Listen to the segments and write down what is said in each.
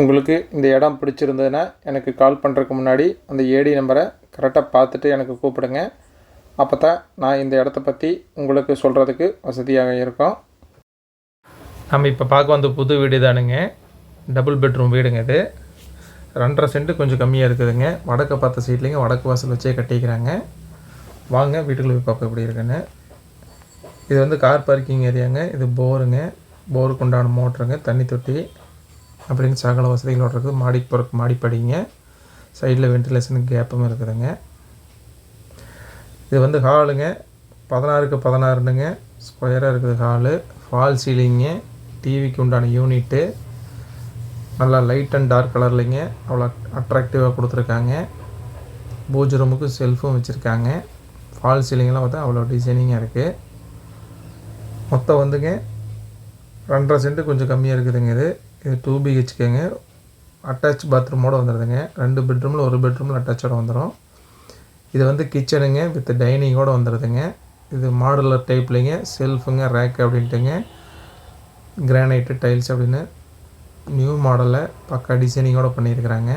உங்களுக்கு இந்த இடம் பிடிச்சிருந்ததுன்னா எனக்கு கால் பண்ணுறதுக்கு முன்னாடி அந்த ஏடி நம்பரை கரெக்டாக பார்த்துட்டு எனக்கு கூப்பிடுங்க. அப்போ தான் நான் இந்த இடத்த பற்றி உங்களுக்கு சொல்கிறதுக்கு வசதியாக இருக்கும். நம்ம இப்போ பார்க்க வந்த புது வீடு தானுங்க. டபுள் பெட்ரூம் வீடுங்க இது. ரெண்டரை சென்ட்டு கொஞ்சம் கம்மியாக இருக்குதுங்க. வடக்கு பார்த்த சீட்லேங்க வடக்கு வாசல் வச்சே கட்டிக்கிறாங்க. வாங்க வீட்டுக்குள்ள போய் பார்க்க எப்படி இருக்குன்னு. இது வந்து கார் பார்க்கிங் ஏரியாங்க இது போருங்க. போருக்கு உண்டான மோட்டருங்க தண்ணி தொட்டி. அப்படின்னு சகல வசதிகளோடு இருக்குது மாடி போகிறக்கு மாடிப்படிங்க சைடில் வென்டிலேஷனுக்கு கேப்பும் இருக்குதுங்க. இது வந்து ஹாலுங்க பதினாறுக்கு பதினாறுனுங்க ஸ்கொயராக இருக்குது ஹாலு ஃபால் சீலிங்கு டிவிக்கு உண்டான யூனிட்டு நல்லா லைட் அண்ட் டார்க் கலர்லிங்க அவ்வளோ அட்ராக்டிவாக கொடுத்துருக்காங்க. பூஜ் ரூமுக்கு செல்ஃபும் வச்சுருக்காங்க. ஃபால் சீலிங்லாம் பார்த்தா அவ்வளோ டிசைனிங்காக இருக்குது மொத்தம் வந்துங்க. ரெண்டரை சென்ட்டு கொஞ்சம் கம்மியாக இருக்குதுங்க இது. இது டூ பிஹெச்கேங்க அட்டாச் பாத்ரூமோடு வந்துடுதுங்க ரெண்டு பெட்ரூமில் ஒரு பெட்ரூமில் அட்டாச்சோட வந்துடும் இது வந்து கிச்சனுங்க வித் டைனிங்கோடு வந்துடுதுங்க இது மாடுலர் டைப்லேங்க செல்ஃபுங்க ரேக் அப்படின்ட்டுங்க. கிரானைட்டு டைல்ஸ் அப்படின்னு நியூ மாடலில் பக்கா டிசைனிங்கோடு பண்ணியிருக்கிறாங்க.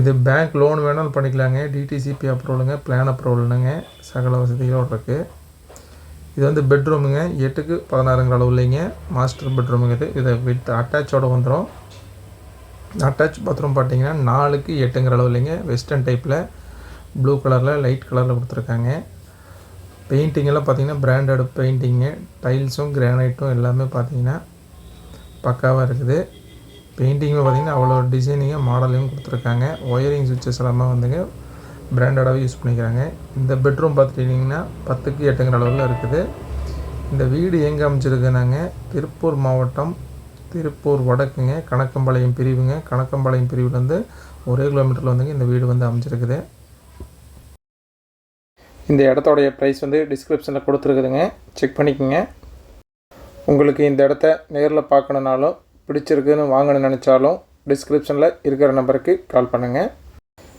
இது பேங்க் லோன் வேணாலும் பண்ணிக்கலாங்க. டிடிசிபி அப்ரூவலுங்க பிளான் அப்ரூவல்னுங்க சகல வசதிகளோடு இருக்குது இது வந்து பெட்ரூமுங்க எட்டுக்கு பதினாறுங்கிற அளவு இல்லைங்க மாஸ்டர் பெட்ரூமுங்க இது. இதை வித் அட்டாச்சோடு வந்துடும் அட்டாச் பாத்ரூம் பார்த்தீங்கன்னா நாலுக்கு எட்டுங்கிற அளவு இல்லைங்க வெஸ்டர்ன் டைப்பில் ப்ளூ கலரில் லைட் கலரில் கொடுத்துருக்காங்க பெயிண்டிங்கெல்லாம் பார்த்தீங்கன்னா பிராண்டட் பெயிண்டிங்கு டைல்ஸும் கிரானைட்டும் எல்லாமே பார்த்தீங்கன்னா பக்காவாக இருக்குது. பெயிண்டிங்கும் பார்த்தீங்கன்னா அவ்வளோ டிசைனிங்காக மாடலையும் கொடுத்துருக்காங்க. ஒயரிங் சுவிட்சஸ் எல்லாமே வந்துங்க. பிராண்டடாகவே யூஸ் பண்ணிக்கிறாங்க. இந்த பெட்ரூம் பார்த்துட்டிங்கன்னா பத்துக்கு எட்டுங்கிற அளவில் இருக்குது. இந்த வீடு எங்கே அமைச்சிருக்குனாங்க திருப்பூர் மாவட்டம் திருப்பூர் வடக்குங்க. கணக்கம்பாளையம் பிரிவுங்க. கணக்கம்பாளையம் பிரிவுலேருந்து ஒரே கிலோமீட்டரில் வந்துங்க இந்த வீடு வந்து அமைச்சிருக்குது இந்த இடத்தோடைய ப்ரைஸ் வந்து டிஸ்கிரிப்ஷனில் கொடுத்துருக்குதுங்க. செக் பண்ணிக்கோங்க. உங்களுக்கு இந்த இடத்த நேரில் பார்க்கணுனாலும் பிடிச்சிருக்குன்னு வாங்கணும்னு நினச்சாலும் டிஸ்கிரிப்ஷனில் இருக்கிற நம்பருக்கு கால் பண்ணுங்கள்